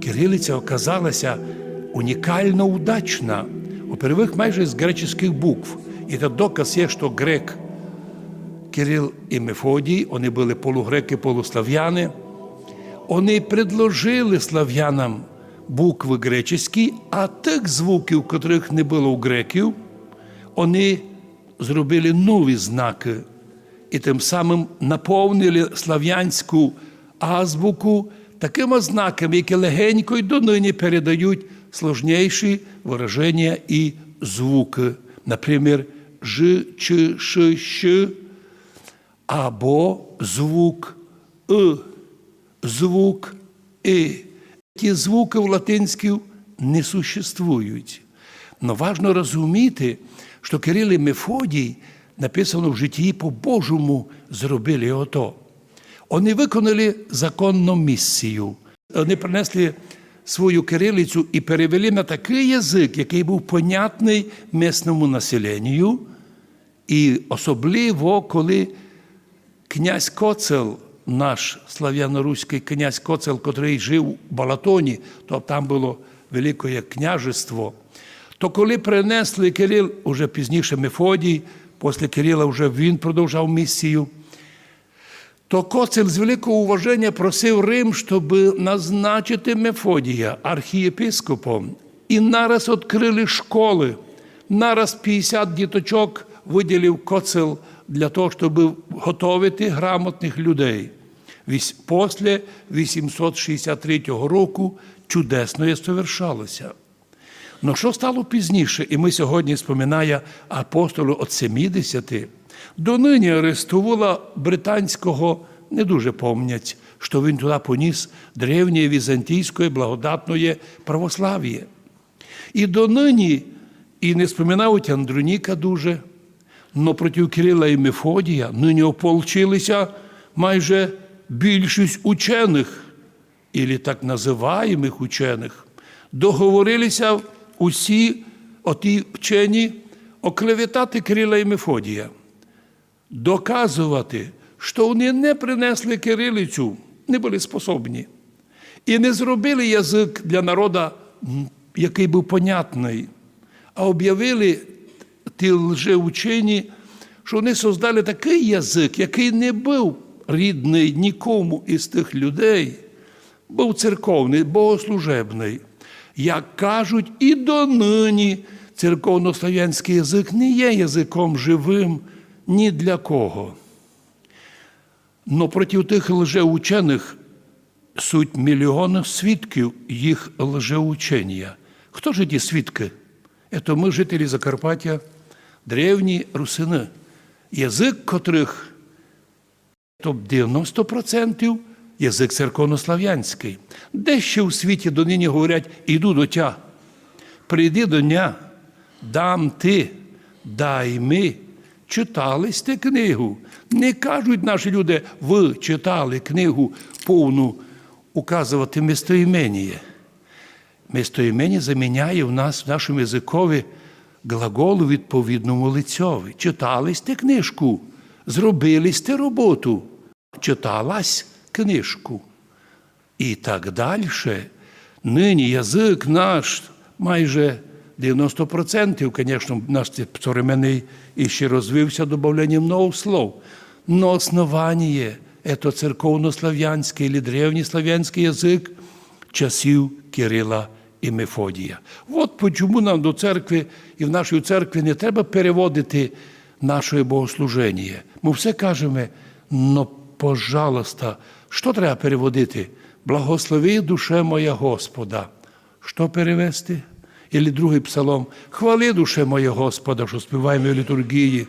Кирилиця оказалася унікально удачна. Во-первых, майже з греческих букв. І це доказ є, що грек Кирил і Мефодій, вони були полугреки, полуслав'яни, вони предложили слав'янам букви греческі, а тих звуків, котрих не було у греків, вони зробили нові знаки і тим самим наповнили слав'янську азбуку такими знаками, які легенько й донині передають сложніші вираження і звуки. Наприклад, ж, ч, ш, щ, або звук «и», звук «и». Ті звуки в латинській не существують. Но важно розуміти, що Кирил і Мефодій написано в житті по-божому зробили ото. Вони виконали законну місію. Вони принесли свою кирилицю і перевели на такий язик, який був понятний місному населенню, і особливо, коли князь Коцел, наш слав'яно-руський князь Коцел, котрий жив у Балатоні, то там було велике княжество, то коли принесли Кирил, уже пізніше Мефодій, після Кирила вже він продовжав місію, то Коцел з великого уваження просив Рим, щоб назначити Мефодія архієпископом. І нараз відкрили школи. Нараз 50 діточок виділив Коцел для того, щоб готувати грамотних людей. Після 863 року чудесне совершалося. Ну що стало пізніше, і ми сьогодні споминає апостолу от 70, донині арестувала британського, не дуже помнять, що він туди поніс древнє візантійське благодатне православ'я. І донині, і не споминають Андроніка дуже, но проти Кирила і Мефодія нині ополчилися майже більшість учених, і так називаємих учених, договорилися усі оті вчені оклеветати Кирила і Мефодія, доказувати, що вони не принесли кирилицю, не були способні, і не зробили язик для народу, який був понятний, а об'явили ті лжеучені, що вони создали такий язик, який не був рідний нікому із тих людей, був церковний, богослужебний. Як кажуть, і донині церковнослов'янський язик не є язиком живим ні для кого. Но проти тих лжеучених суть мільйони свідків їх лжеучення. Хто ж ті свідки? Це ми, жителі Закарпаття, древні русини, язик котрих то 90% язик церковнослав'янський. Де ще у світі донині говорять іду до тя, прийди до дня, дам ти, дай ми. Читали сте книгу. Не кажуть наші люди, ви читали книгу повну указувати містоімення. Містоімення заміняє в нас в нашому язикові глаголу відповідному лицьові. Читали сте книжку, зробили сте роботу, читалась книжку. І так далі. Нині язик наш майже 90%, звісно, наш современний іще розвився додаванням нових слов. Но основание – это церковнослав'янський или древнеслав'янський язик часів Кирила і Мефодія. От чому нам до церкви і в нашій церкві не треба переводити наше богослуження. Ми все кажемо, но, пожалуйста, що треба переводити? Благослови душе моя Господа. Що перевести? Ілі другий псалом. Хвали душе моя Господа, що співаємо в літургії.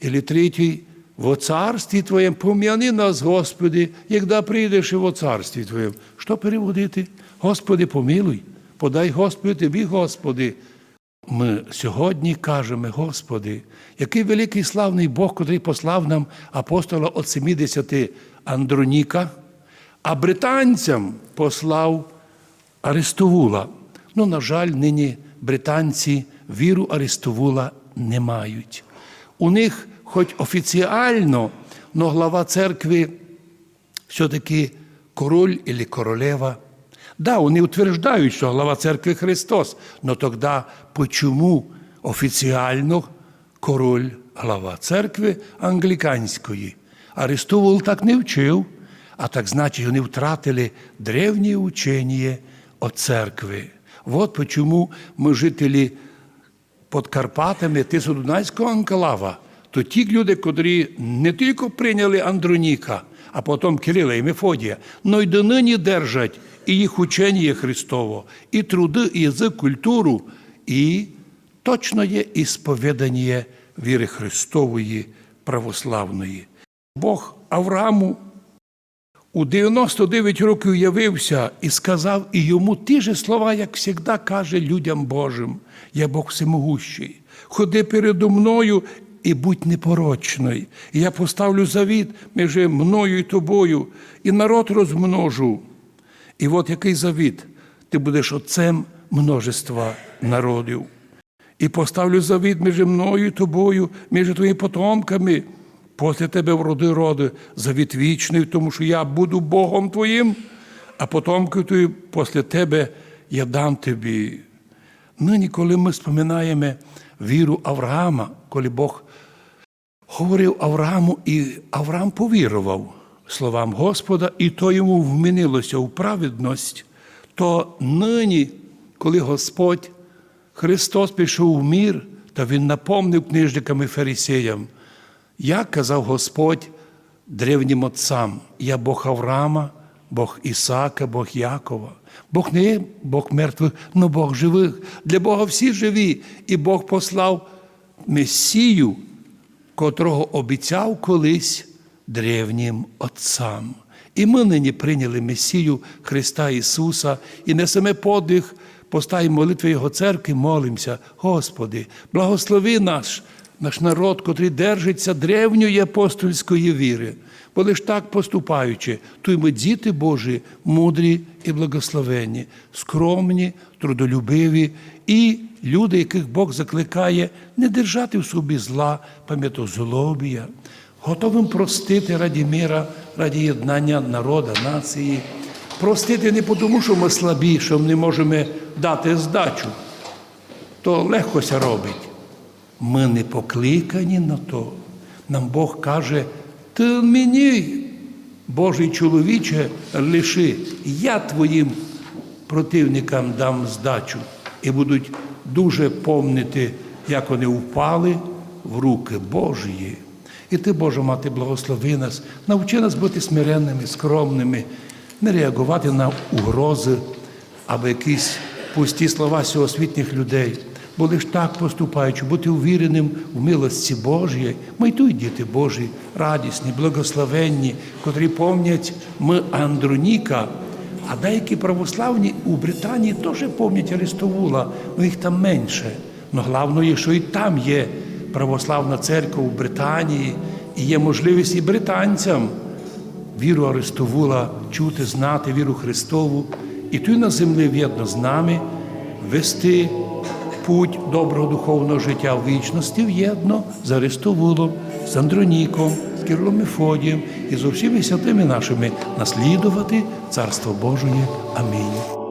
Ілі третій. Во царстві Твоєм пом'яни нас, Господи, якда прийдеш і во царстві Твоєм. Що переводити? Господи, помилуй, подай Господи тобі, Господи. Ми сьогодні кажемо, Господи, який великий славний Бог, котрий послав нам апостола от 70 Андроніка, а британцям послав Арестовула. Ну, на жаль, нині британці віру Арестовула не мають. У них, хоч офіціально, но глава церкви все-таки король або королева Да, вони утверждають, що глава церкви Христос, но тоді почому офіціально король глава церкви англіканської? Аристовул так не вчив, а так значить, вони втратили древнє учення о церкви. Вот почему ми жителі під Карпатами Тисодунайського анклава, то ті люди, котрі не тільки прийняли Андроніка, а потім Кирила і Мефодія, но й донині держать і їх учення Христово, і труди, і язик, культуру, і точно є і віри Христової православної. Бог Аврааму у 99 років явився і сказав і йому ті ж слова, як завжди каже людям Божим. Я Бог всемогущий. Ходи передо мною і будь непорочний. І я поставлю завіт між мною і тобою, і народ розмножу. І от який завіт? Ти будеш отцем множества народів. І поставлю завіт між мною і тобою, між твоїми потомками. Після тебе вроди роди завіт вічний, тому що я буду Богом твоїм, а потомкою твою після тебе я дам тобі. Нині, коли ми споминаємо віру Авраама, коли Бог говорив Аврааму, і Авраам повірував словам Господа, і то йому вмінилося в праведність, то нині, коли Господь Христос пішов в мір, то Він напомнив книжникам і фарисеям, як казав Господь древнім отцам, я Бог Авраама, Бог Ісака, Бог Якова. Бог не є Бог мертвих, але Бог живих. Для Бога всі живі. І Бог послав Месію, котрого обіцяв колись древнім отцам. І ми нині прийняли Месію Христа Ісуса і несемо подвиг, поставимо молитви Його церкви, молимося. Господи, благослови наш, наш народ, котрий держиться древньої апостольської віри. Бо лиш так поступаючи, то й ми діти Божі, мудрі і благословенні, скромні, трудолюбиві і люди, яких Бог закликає не держати в собі зла, пам'ятозлобія, готовим простити раді міра, раді єднання народа, нації. Простити не тому, що ми слабі, що ми не можемо дати здачу. То легкося робить. Ми не покликані на то. Нам Бог каже, ти мені, Божий чоловіче, лиши, я твоїм противникам дам здачу і будуть дуже помнити, як вони впали в руки Божії. І ти, Боже мати, благослови нас, навчи нас бути смиренними, скромними, не реагувати на угрози або якісь пусті слова сьогосвітніх людей. Бо лиш так поступаючи, бути увіреним в милості Божій, ми й тут діти Божі, радісні, благословенні, котрі помнять ми Андроніка, а деякі православні у Британії теж помнять Аристовула, але їх там менше. Но головне, що і там є православна церква у Британії, і є можливість і британцям віру Аристовула чути, знати, віру Христову, і тут на землі в'єдно з нами вести путь доброго духовного життя в вічності в'єдно з Аристовулом, з Андроніком, з Кирлом Мефодієм і з усіми святими нашими наслідувати Царство Божої. Амінь.